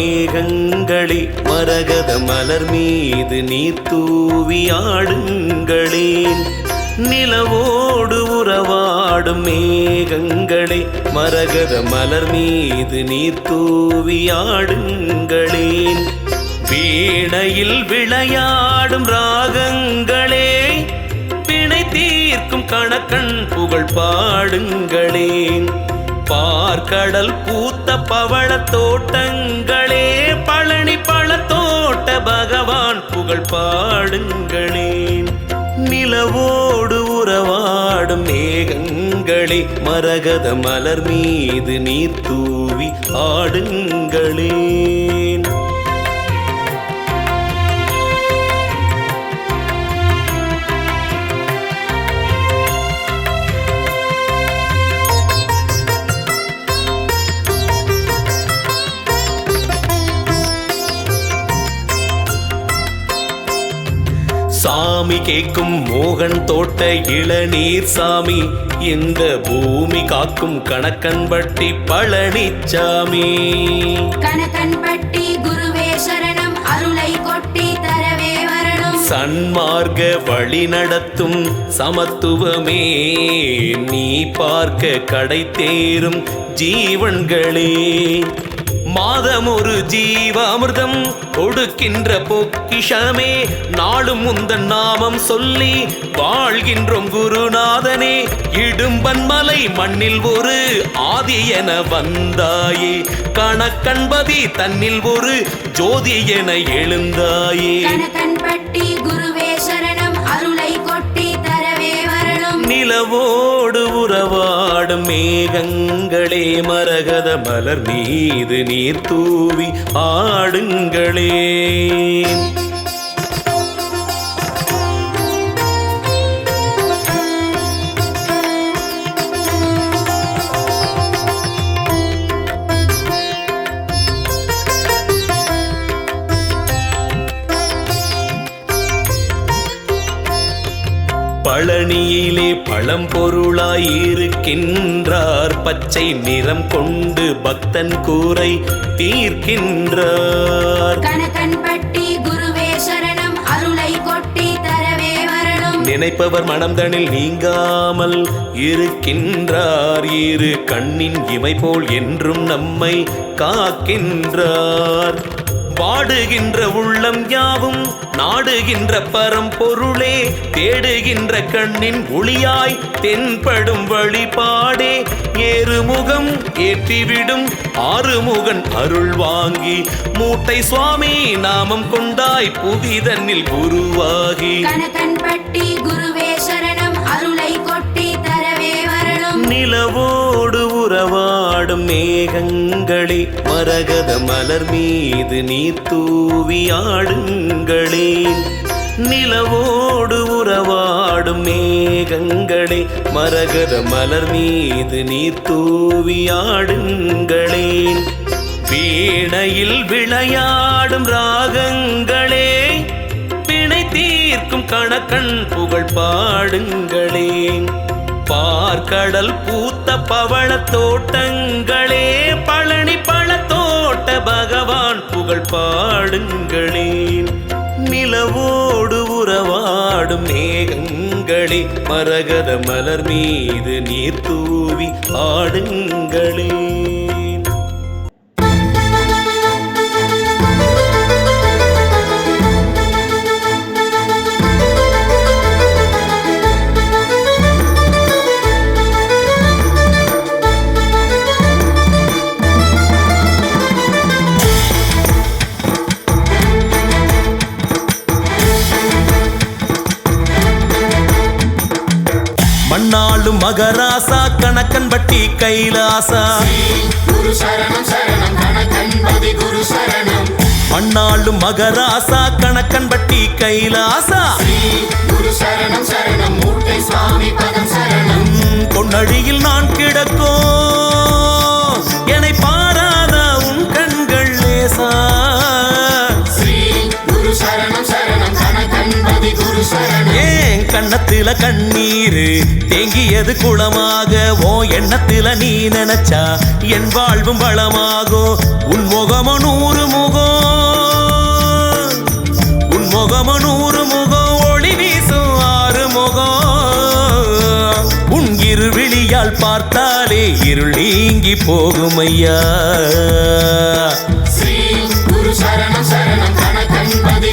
மேகங்களே மரகத மலர் மீது நீர் தூவி நிலவோடு உறவாடும் மேகங்களே மரகத மலர் மீது நீர் தூவியாடுங்களேன் வீணையில் விளையாடும் ராகங்களே பிணை தீர்க்கும் கணக்கன் புகழ் பாடுங்களேன். பார்க்கடல் பூத்த பவள தோட்டங்களே பழனி பழத்தோட்ட பகவான் புகழ் பாடுங்களே. நிலவோடு உறவாடும் மேகங்களே மரகத மலர் மீது நீர் தூவி ஆடுங்களே சாமி கேக்கும் மோகன் தோட்ட இளநீர் சாமி. இந்த பூமி காக்கும் கணக்கன்பட்டி பழனிச்சாமி. கணக்கன்பட்டி குருவே சரணம் அருளை கொட்டி தரவே வரணும். சன்மார்க்க வழி நடத்தும் சமத்துவமே. நீ பார்க்க கடை தேரும் ஜீவன்களே. மாதம் ஒரு ஜீவாமிர்தம் கொடுக்கின்ற பொக்கிஷமே நாளும் முந்தன் நாமம் சொல்லி வாழ்கின்றோம் குருநாதனே. இடும்பன்மலை மண்ணில் ஒரு ஆதி என வந்தாயே. கணக்கன்பதி தன்னில் ஒரு ஜோதி என எழுந்தாயே. கணக்கன்பட்டி குருவே சரணம் மேகங்களே மரகத மலர் மீது நீர் தூவி ஆடுங்களே. பழனியிலே பழம்பொருளாய் இருக்கின்றார் பச்சை நிறம் கொண்டு பக்தன் கூரை தீர்க்கின்றார். கணக்கன்பட்டி குருவே சரணம் அருளை கொட்டி தரவே வரணும். நினைப்பவர் மனம்தனில் நீங்காமல் இருக்கின்றார். இரு கண்ணின் இமை போல் என்றும் நம்மை காக்கின்றார். பாடுகின்ற உள்ளம் யாவும் நாடுகின்ற பரம்பொருளே தேடுகின்ற கண்ணின் ஒளியாய் தென்படும் வழிபாடே. ஏறுமுகம் ஏற்றிவிடும் ஆறுமுகன் அருள் வாங்கி மூட்டை சுவாமி நாமம் கொண்டாய் புவிதன்னில் குருவாகி கணக்கன்பட்டி குருவே சரணம் அருளை கொட்டி தரவே வரணும். நிலவோடு உறவாடும் மேகங்களே மரகத மலர் மீது நீர் தூவி ஆடுங்களேன் நிலவோடு உறவாடும் மேகங்களே மரகத மலர் மீது நீர் தூவி ஆடுங்களேன் வீணையில் விளையாடும் ராகங்களே பிணை தீர்க்கும் கணக்கன் புகழ் பாடுங்களேன் பார்க்கடல் பூத்த பவள தோட்டங்களே பழனி பழத்தோட்ட பகவான் புகழ் பாடுங்களேன் நிலவோடு உறவாடும் மேகங்களே மரகத மலர் மீது நீர் தூவி ஆடுங்களே. மண்ணாளும் கணக்கன் பட்டி கைலாசா. குரு சரணம் சரணம் கணக்கன்பதி குரு சரணம் மண்ணாளும் மகராசா கணக்கன் பட்டி கைலாசா. குரு சரணம் சரணம் மூட்டை சுவாமி பதம் சரணம் பொன்னழியில் நான் கிடக்கோ. கண்ணத்தில கண்ணீரு தேங்கியது குளமாக. ஓ எண்ணத்தில நீ நினைச்சா என் வாழ்வும் வளமாகும் உன் முகமோ நூறு முகம் உன் முகமோ நூறு முகம் ஒளி வீசும் ஆறு முகம் உன் இருவிழியால் பார்த்தாலே இருள் நீங்கி போகும் ஐயா. ஸ்ரீ குரு சரணம் சரணம் கணக்கன்பதி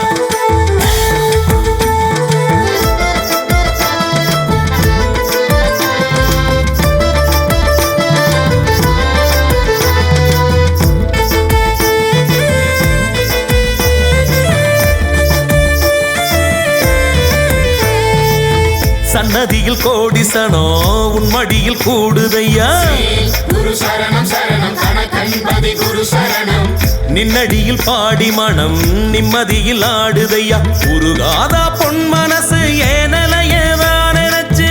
சன்னதியில் கோடிசனோ உன் மடியில் கூடுதையா? குரு சரணம் சரணம் கணக்கன்பதி குரு சரணம் நின்னடியில் பாடி மனம் நிம்மதியில் ஆடுதையா? உருகாதா பொன் மனசு ஏனலையதான் நினைச்சு?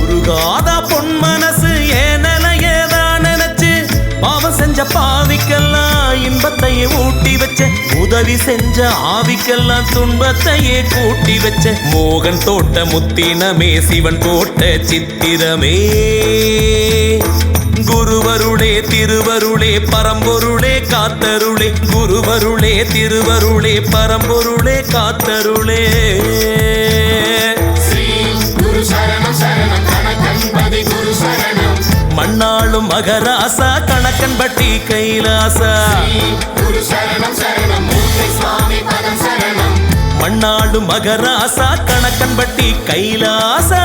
உருகாதா பொன் மனசு ஏனலையதான் நினைச்சு? பாவம் செஞ்ச பாவிக்கெல்லாம் இன்பத்தையே ஊட்டு வச்ச உதவி செஞ்ச ஆவிக்கெல்லாம் துன்பத்தையே கூட்டி வச்ச மோகன் தோட்ட முத்தினமே சிவன் போட்ட சித்திரமே. குருவருளே திருவருளே பரம்பொருளே காத்தருளே. குருவருளே திருவருளே பரம்பொருளே காத்தருளே. மகராசா கணக்கன் பட்டி கைலாசா. மண்ணாடு மகராசா கணக்கன் பட்டி கைலாசா.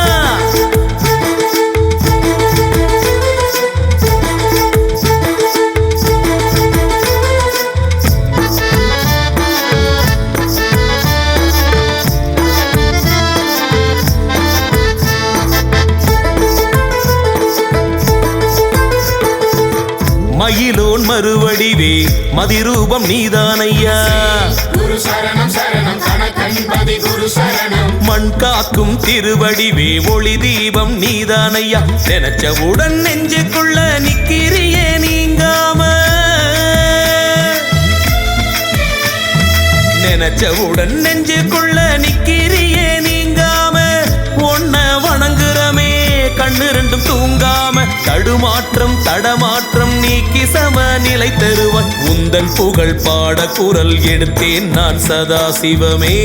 மயிலோன் மறுவடிவே. மதிரூபம் நீதானையா. குரு சரணம் சரணம் கணக்கன்பதி குரு சரணம் மண் காக்கும் திருவடிவே. ஒளி தீபம் நீதானையா. நினைச்சவுடன் நெஞ்சுக்குள்ள நிக்கிறியே நீங்காம. நினைச்சவுடன் நெஞ்சுக்குள்ள நிக்கிறியே நீ கண்ணு ரெண்டும் தூங்காம தடுமாற்றம் தடமாற்றம் நீக்கி சம நிலை தருவன். உந்தன் புகழ் பாட குரல் எடுத்தேன் நான் சதா சிவமே.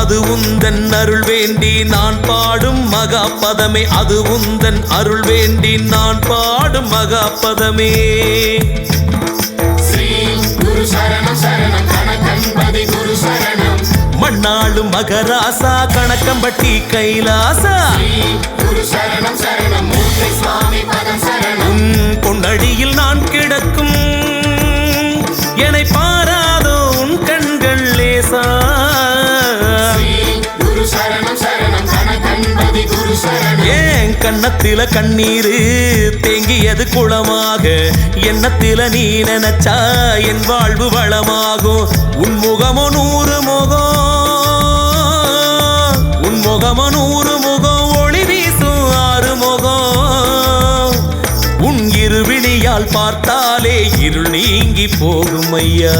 அது உந்தன் அருள் வேண்டி நான் பாடும் மகா பதமே அது உந்தன் அருள் வேண்டி நான் பாடும் மகா பதமே ஸ்ரீ குரு சரணம் சரணம் கணக்கன்பதி குரு சரணம். மண்ணாளும் மகராசா கணக்கம்பட்டி கைலாசா. ஸ்ரீ உன் பொன்னடியில் நான் கிடக்கும். என்னை பாராதோ உன் கண்கள் லேசா. ஏன் கண்ணத்தில கண்ணீரு தேங்கியது குளமாக? எண்ணத்தில நீ நினைச்சா என் வாழ்வு வளமாகும். உன் முகமோ நூறு முகம். உன் முகமோ நூறு முகம் ஒளி வீசும் ஆறு முகம் உன் இரு விழியால் பார்த்தாலே இருள் நீங்கி போகும் ஐயா.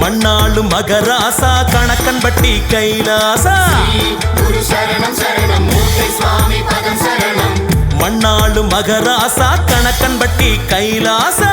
மண்ணாளும் மகராசா கைலாசா. சுவாமி பதம் சரணம். மண்ணாளும் மகராசா கணக்கன்பட்டி கைலாசா.